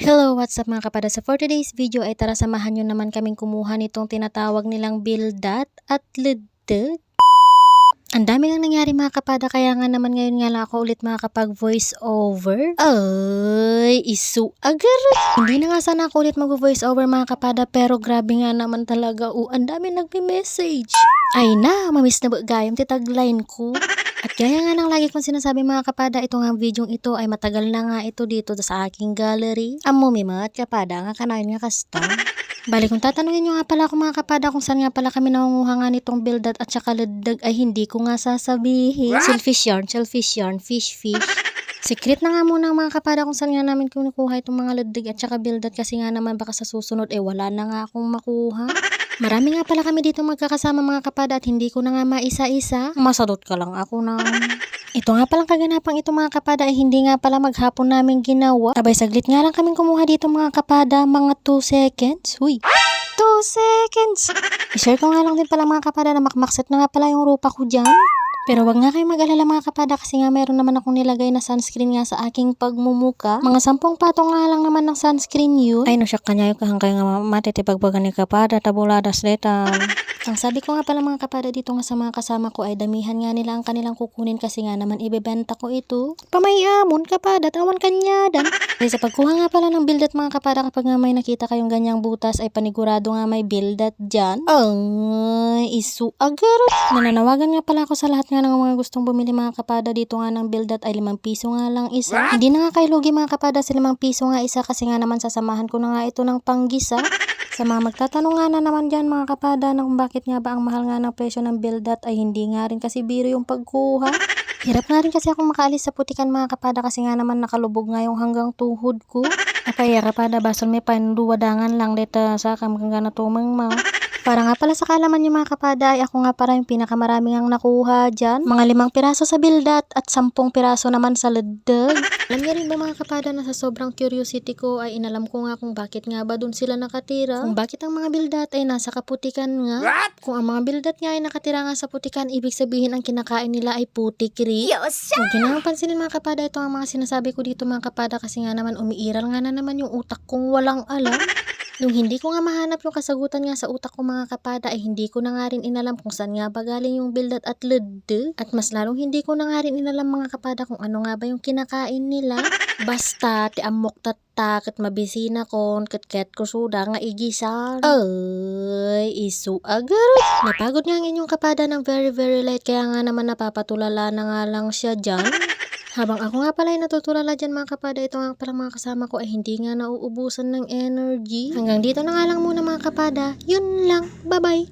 Hello, what's up mga kapada? Sa for today's video ay tara samahan nyo naman kaming kumuha nitong tinatawag nilang bildat at ledag. Ang dami nga nangyari mga kapada kaya nga naman ngayon nga lang ako ulit makakapag voice over. Ay, isu agar. Hindi na nga sana ako ulit mag voice over mga kapada pero grabe nga naman talaga. Uh, ang dami nagme-message. Ay na, mamiss na ba gayam titagline ko. At gaya nga ng lagi kong sinasabi mga kapada, ito nga video ito ay matagal na nga ito dito sa aking gallery. Amo mimat kapada nga kanayon nga kasta. Bali kung tatanungin nyo nga pala ako mga kapada kung saan nga pala kami nangunguha nga nitong bildat at saka ladag ay hindi ko nga sasabihin. Selfish yarn, selfish yarn, fish fish. Secret na nga muna ang mga kapada kung saan nga namin kinukuha itong mga ladag at saka bildat kasi nga naman baka sa susunod eh wala na nga akong makuha. Marami nga pala kami dito magkakasama mga kapada at hindi ko na nga maisa-isa. Masadot ka lang ako na. Ito nga palang kaganapang ito mga kapada ay hindi nga pala maghapon namin ginawa. Abay saglit nga lang kaming kumuha dito mga kapada, mga 2 seconds. Uy, 2 seconds. I-share ko nga lang din pala mga kapada na makmakset na nga pala yung rupa ko dyan. Pero wag nga kayong mag-alala mga kapada kasi nga meron naman akong nilagay na sunscreen nga sa aking pagmumuka. Mga sampung patong nga lang naman ng sunscreen yun. Ay no siya kanya yung kahangkay nga matitipagbagan ni kapada tabuladas letan. Ang sabi ko nga pala mga kapada dito nga sa mga kasama ko ay damihan nga nila ang kanilang kukunin kasi nga naman ibebenta ko ito. Pamayamon kapada, tawan kanyadan. Kasi sa pagkuha nga pala ng bildat mga kapada kapag nga may nakita kayong ganyang butas ay panigurado nga may bildat dyan. Ay, isu agar. Nananawagan nga pala ako sa lahat nga ng mga gustong bumili mga kapada dito nga ng bildat ay limang piso nga lang isa. Hindi na nga kayo lugi mga kapada sa limang piso nga isa kasi nga naman sasamahan ko na nga ito ng panggisa. Sa mga magtatanong nga na naman dyan mga kapada na kung bakit nga ba ang mahal nga ng presyo ng bildat ay hindi nga rin kasi biro yung pagkuha. Hirap nga rin kasi akong makaalis sa putikan mga kapada kasi nga naman nakalubog nga yung hanggang tuhod ko. Kaya kapada basol may panduwadangan lang dito sa kamkang na tumang ma. Para nga pala sa kalaman yung mga kapada ay ako nga para yung pinakamaraming ang nakuha dyan. Mga limang piraso sa bildat at sampung piraso naman sa ledag. Alam niyo rin ba mga kapada na sa sobrang curiosity ko ay inalam ko nga kung bakit nga ba dun sila nakatira. Kung bakit ang mga bildat ay nasa kaputikan nga. Kung ang mga bildat nga ay nakatira nga sa putikan, ibig sabihin ang kinakain nila ay putikri. Huwag nyo nang pansinin mga kapada, ito ang mga sinasabi ko dito mga kapada kasi nga naman umiiral nga na naman yung utak kong walang alam. Nung hindi ko nga mahanap yung kasagutan nga sa utak ko mga kapada ay hindi ko na nga rin inalam kung saan nga ba galing yung bildat at lede. At mas lalong hindi ko na nga rin inalam mga kapada kung ano nga ba yung kinakain nila. Basta ti amok tatak at mabisina kon ket ket ko suda nga igisan. Ay, isu agar. Napagod nga ang inyong kapada ng very very late kaya nga naman napapatulala na nga lang siya dyan. Habang ako nga pala ay natutulala dyan mga kapada, ito nga pala mga kasama ko ay hindi nga nauubusan ng energy. Hanggang dito na nga lang muna mga kapada. Yun lang. Bye-bye.